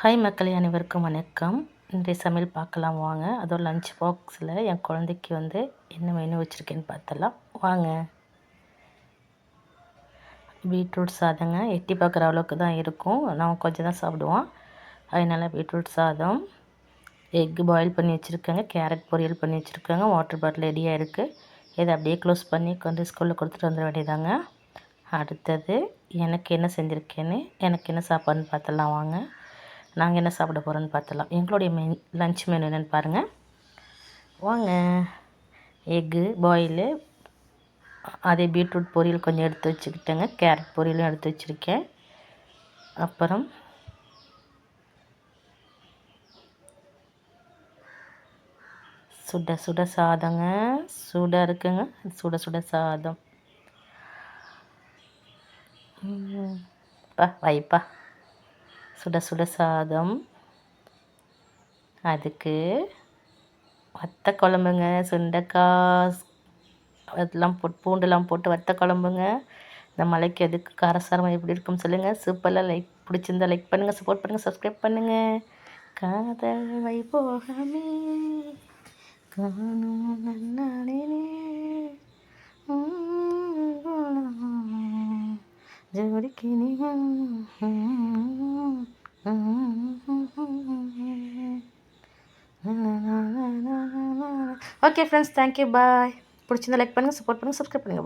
Hi மக்களே அனைவருக்கும் வணக்கம். இன்றைய சமையல் பார்க்கலாம் வாங்க. அதோ லஞ்ச் பாக்ஸில் என் குழந்தைக்கு வந்து என்ன மெனு வச்சுருக்கேன்னு பார்த்தலாம் வாங்க. பீட்ரூட் சாதங்க. எட்டி பார்க்குற அளவுக்கு தான் இருக்கும். நான் கொஞ்சம் தான் சாப்பிடுவோம் அதனால் பீட்ரூட் சாதம். எக்கு பாயில் பண்ணி வச்சுருக்கேங்க. கேரட் பொரியல் பண்ணி வச்சுருக்கேங்க. வாட்டர் பாட்டில் ரெடியாக இருக்குது இதை அப்படியே க்ளோஸ் பண்ணி கொண்டு ஸ்கூலில் கொடுத்துட்டு வந்துட வேண்டியதாங்க அடுத்தது எனக்கு என்ன செஞ்சுருக்கேன்னு எனக்கு என்ன சாப்பாடுன்னு பார்த்தலாம் வாங்க. நாங்கள் என்ன சாப்பிட போகிறோன்னு பார்த்துலாம் எங்களுடைய மென் லன்ச் மெனு என்னென்னு பாருங்கள் வாங்க. எக்கு பாயிலு அதே பீட்ரூட் பொரியல் கொஞ்சம் எடுத்து வச்சுக்கிட்டேங்க. கேரட் பொரியலும் எடுத்து வச்சுருக்கேன். அப்புறம் சுட சுட சாதங்க. சுட இருக்குங்க. சுட சுட சாதம். பா வைப்பா. சுட சுட சாதம். அதுக்கு வத்த குழம்புங்க சுண்டைக்காய் அதெல்லாம் போட்டு பூண்டெல்லாம் போட்டு வத்த குழம்புங்க. இந்த மலைக்கு அதுக்கு காரசாரம் எப்படி இருக்குன்னு சொல்லுங்கள் சூப்பரில் லைக் பிடிச்சிருந்தா லைக் பண்ணுங்கள் சப்போர்ட் பண்ணுங்கள் சப்ஸ்கிரைப் பண்ணுங்கள் காதல் வைபோகமே. காணும் நன்னானே ஜோடிக்கு நீ ஓகே ஃப்ரெண்ட்ஸ் தேங்க்யூ பாய் பிடிச்சிருந்தா லைக் பண்ணுங்கள் சப்போர்ட் பண்ணுங்கள் சப்ஸ்கிரைப் பண்ணுங்கள்